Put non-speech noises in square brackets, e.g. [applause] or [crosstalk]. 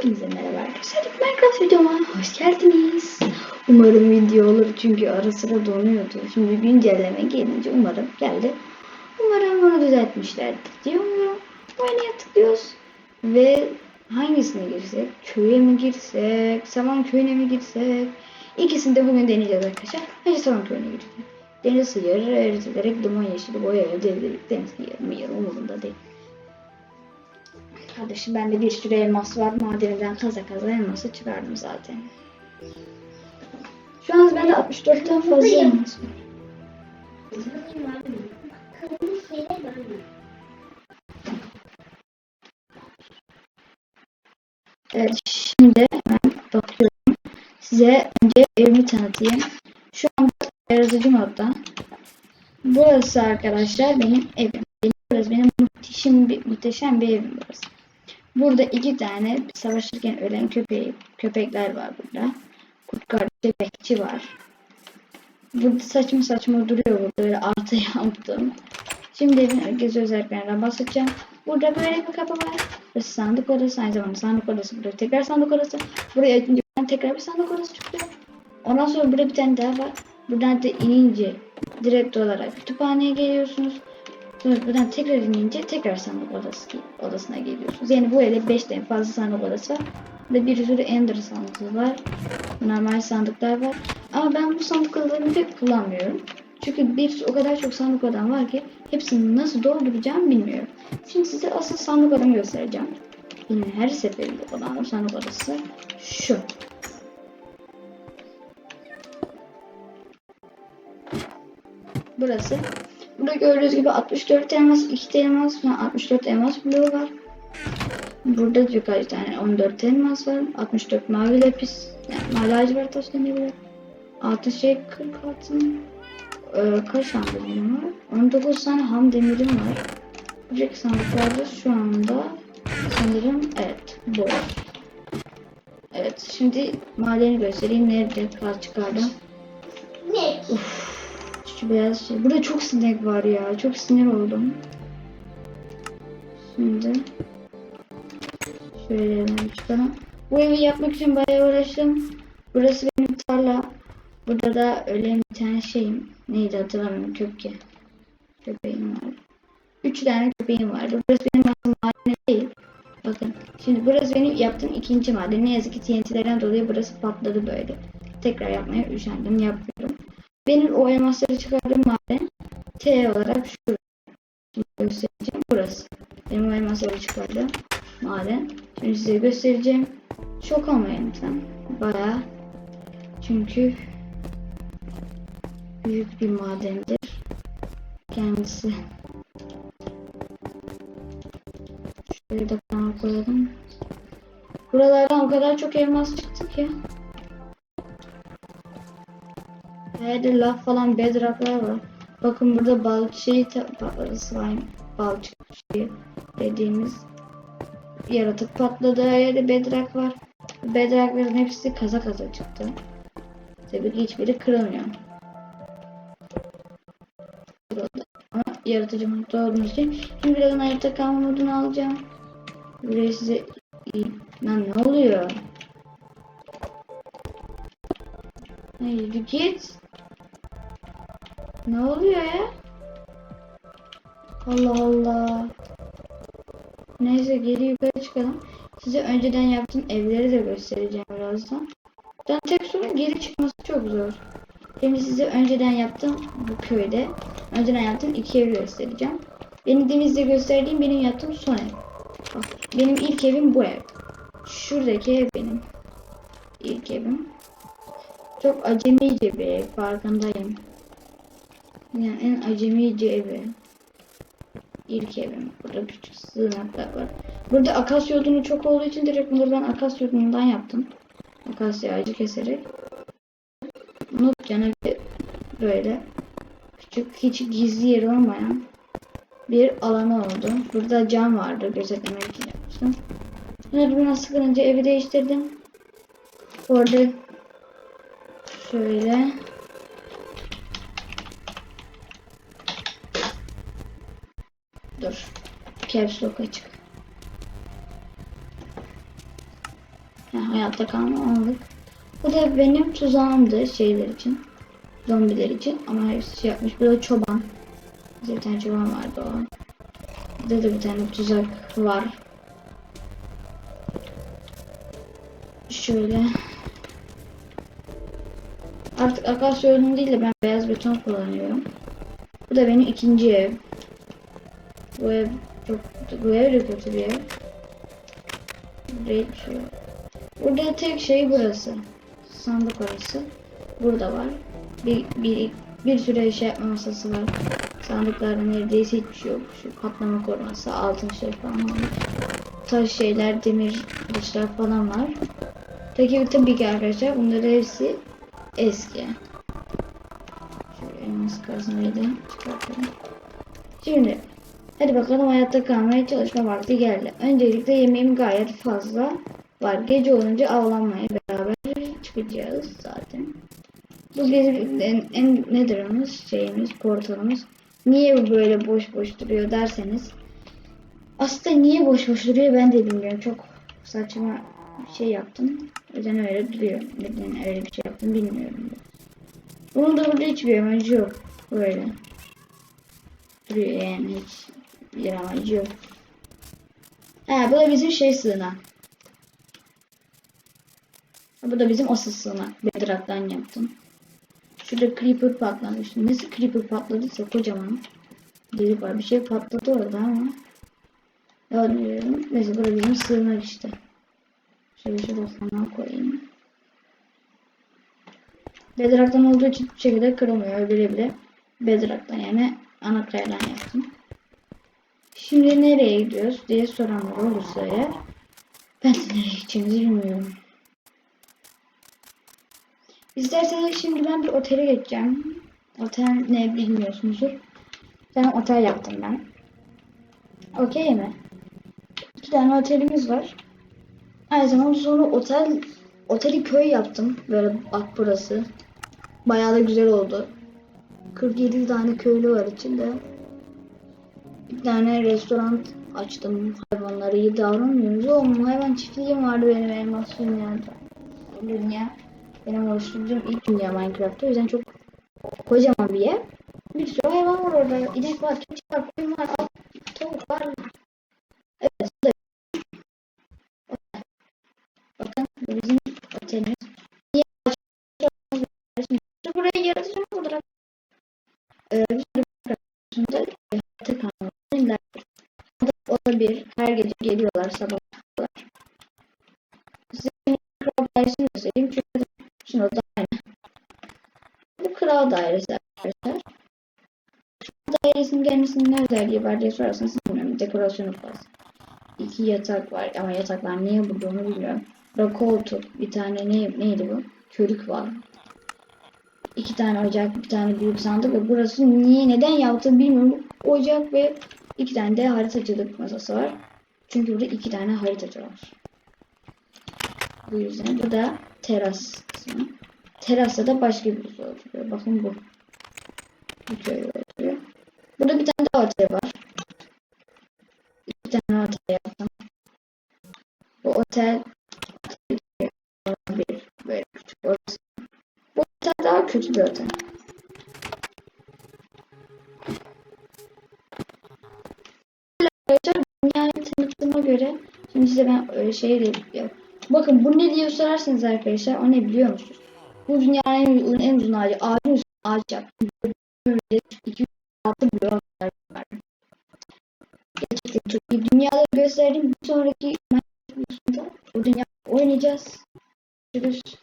Hepinize merhaba arkadaşlar. Minecraft videoma hoş geldiniz. Umarım video olur çünkü ara sıra donuyordu. Şimdi güncelleme gelince umarım geldi. Umarım bunu düzeltmişlerdir diye umuyorum. Oynaya tıklıyoruz. Ve hangisine girsek? Köye mi girsek? Saman köyüne mi girsek? İkisini de bugün deneyeceğiz arkadaşlar. Önce saman köyüne gireceğiz. Deniz sıyarı eritilerek duman yeşili boya elde edilerek deniz sıyarı mı yarı umurumda değil. Kardeşim bende bir sürü elmas var. Madeninden kaza kaza elması çıkardım zaten. Şu an bende 64'ten fazla elmas var. Evet şimdi hemen bakıyorum. Size önce evimi tanıtayım. Şu anda yaratıcı modda. Burası arkadaşlar benim evim. Burası benim muhteşem bir, muhteşem bir evim burası. Burada iki tane savaşırken ölen köpeği, köpekler var burada. Kurt kardeşi bekçi var. Burada saçma saçma duruyor burada böyle artı [laughs] yaptım. Şimdi evin herkese özelliklerinden bahsedeceğim. Burada böyle bir kapı var. Burası sandık odası. Aynı zamanda sandık odası. Burada tekrar sandık odası. Buraya açınca tekrar bir sandık odası çıkıyor. Ondan sonra burada bir tane daha var. Buradan da inince direkt olarak kütüphaneye geliyorsunuz. Buradan tekrar inince tekrar sandık odası, odasına geliyorsunuz. Yani bu evde 5 tane fazla sandık odası var. Ve bir sürü ender sandığı var. Normal sandıklar var. Ama ben bu sandık odalarını pek kullanmıyorum. Çünkü bir o kadar çok sandık odam var ki hepsini nasıl dolduracağım bilmiyorum. Şimdi size asıl sandık odamı göstereceğim. Yine her seferinde olan sandık odası şu. Burası. Burada gördüğünüz gibi 64 elmas, 2 elmas, yani 64 elmas bloğu var. Burada birkaç tane 14 elmas var. 64 mavi lapis, yani mavi lacivert taş denilebilir. Altı şey 40 altın. Ee, kaç ham demirim var? 19 tane ham demirim var. Buradaki sandıklarda şu anda sanırım evet boş. Evet şimdi madeni göstereyim. Nerede kaz çıkardım? Ne? Şu beyaz şey. Burada çok sinek var ya. Çok sinir oldum. Şimdi şöyle hemen çıkalım. Bu evi yapmak için bayağı uğraştım. Burası benim tarla. Burada da öyle bir tane şeyim. Neydi hatırlamıyorum. Köpke. Köpeğim var. Üç tane köpeğim vardı. Burası benim aslında maden değil. Bakın. Şimdi burası benim yaptığım ikinci maden. Ne yazık ki TNT'lerden dolayı burası patladı böyle. Tekrar yapmaya üşendim. Yapıyorum. Benim o elmasları çıkardığım maden T olarak şu. Şimdi göstereceğim. Burası. Benim o elmasları çıkardığım maden. Şimdi size göstereceğim. Şok olmayın lütfen. Bayağı. Çünkü büyük bir madendir. Kendisi. Şöyle de kanal koyalım. Buralardan o kadar çok elmas çıktı ki. Her laf falan bedrocklar var. Bakın burada bal şey slime balçık şey dediğimiz yaratık patladı. Her yerde bedrock var. Bedrockların hepsi kaza kaza çıktı. Tabii ki hiçbiri kırılmıyor. Ama yaratıcı modda olduğumuz için şimdi birazdan hayatta kalma modunu alacağım. Buraya size Lan ne oluyor? Hayır git. Ne oluyor ya? Allah Allah. Neyse geri yukarı çıkalım. Size önceden yaptığım evleri de göstereceğim birazdan. Ben tek sorun geri çıkması çok zor. Şimdi size önceden yaptığım bu köyde önceden yaptığım iki evi göstereceğim. Benim denizde gösterdiğim benim yaptığım son ev. Bak, benim ilk evim bu ev. Şuradaki ev benim. İlk evim. Çok acemice bir ev farkındayım. Yani en acemice evi. İlk evim. Burada küçük sığınaklar var. Burada akasya odunu çok olduğu için direkt buradan akasya odunundan yaptım. Akasya ağacı keserek. Canı bir böyle küçük hiç gizli yeri olmayan bir alanı oldu. Burada cam vardı gözetlemek için yapmıştım. Sonra buna sıkılınca evi değiştirdim. Orada şöyle Dur. Caps lock açık. Ha, hayatta kalma aldık. Bu da benim tuzağımdı şeyler için. Zombiler için. Ama hepsi şey yapmış. Bu da çoban. Bize bir tane çoban vardı o. Burada da bir tane tuzak var. Şöyle. Artık akasya oyunu değil de ben beyaz beton kullanıyorum. Bu da benim ikinci ev. Bu ev çok bu ev de bir ev. Burada hiçbir tek şey burası. Sandık orası. Burada var. Bir, bir, bir sürü şey masası var. Sandıklarda neredeyse hiçbir şey yok. Şu kaplama koruması, altın şey falan var. Taş şeyler, demir kılıçlar falan var. Peki tabii ki arkadaşlar bunların hepsi eski. Şöyle elmas kazmayı da çıkartalım. Şimdi hadi bakalım hayatta kalmaya çalışma vakti geldi. Öncelikle yemeğim gayet fazla var. Gece olunca avlanmaya beraber çıkacağız zaten. Bu bizim en, nedirimiz şeyimiz portalımız. Niye bu böyle boş boş duruyor derseniz aslında niye boş boş duruyor ben de bilmiyorum. Çok saçma bir şey yaptım. O öyle duruyor. Neden öyle bir şey yaptım bilmiyorum. Bunun da burada hiçbir amacı yok. Böyle. Duruyor yani hiç bir yok. Ha bu da bizim şey sığınak. Bu da bizim asıl sığınak. Bedrock'tan yaptım. Şurada creeper patlamıştı. Nasıl creeper patladıysa kocaman. Delik var. Bir şey patladı orada ama. Görmüyorum. Neyse burada bizim sığınak işte. Şöyle şurada falan koyayım. Bedrock'tan olduğu için hiçbir şekilde kırılmıyor. Öyle bile Bedrock'tan yani ana kayadan yaptım. Şimdi nereye gidiyoruz diye soranlar olursa eğer ben de nereye gideceğimizi bilmiyorum. İsterseniz şimdi ben bir otele geçeceğim. Otel ne bilmiyorsunuzdur. Ben otel yaptım ben. Okey mi? İki tane otelimiz var. Aynı zamanda sonra otel oteli köy yaptım. Böyle bak burası. Bayağı da güzel oldu. 47 tane köylü var içinde. Bir tane restoran açtım. Hayvanlara iyi davranmıyoruz. Oğlum hayvan çiftliğim vardı benim elmas dünyada. Dünya. Benim oluşturduğum ilk dünya Minecraft'ta. O yüzden çok kocaman bir yer. Bir sürü hayvan var orada. İnek var, keçi var, koyun var, bir her gece geliyorlar sabah. Size kral dairesini göstereyim. Çünkü şunu da aynı. Bu kral dairesi arkadaşlar. Kral dairesinin kendisinin ne özelliği var diye sorarsanız bilmiyorum. Dekorasyonu fazla. İki yatak var ama yataklar niye burada onu bilmiyorum. Burada koltuk, bir tane ne, neydi bu? Körük var. İki tane ocak, bir tane büyük sandık ve burası niye neden yaptığını bilmiyorum. Ocak ve iki tane de haritacılık masası var. Çünkü burada iki tane haritacı var. Bu yüzden bu da teras. Terasta da başka birisi oturuyor. Bakın bu. Bu köy oturuyor. Burada bir tane daha otel var. İki tane otel yaptım. Bu otel bir böyle küçük orası. Bu otel daha kötü bir otel. Göre şimdi size ben öyle şey de. Bakın bu ne diye sorarsanız arkadaşlar o ne biliyor musunuz? Bu dünyanın en uzun, en uzun ağacı. Ağacın üstünde ağaç yaptım. Böyle 200 blok var. Gerçekten çok iyi. Dünyada gösterdiğim bir sonraki videosunda o dünya oynayacağız. Görüşürüz.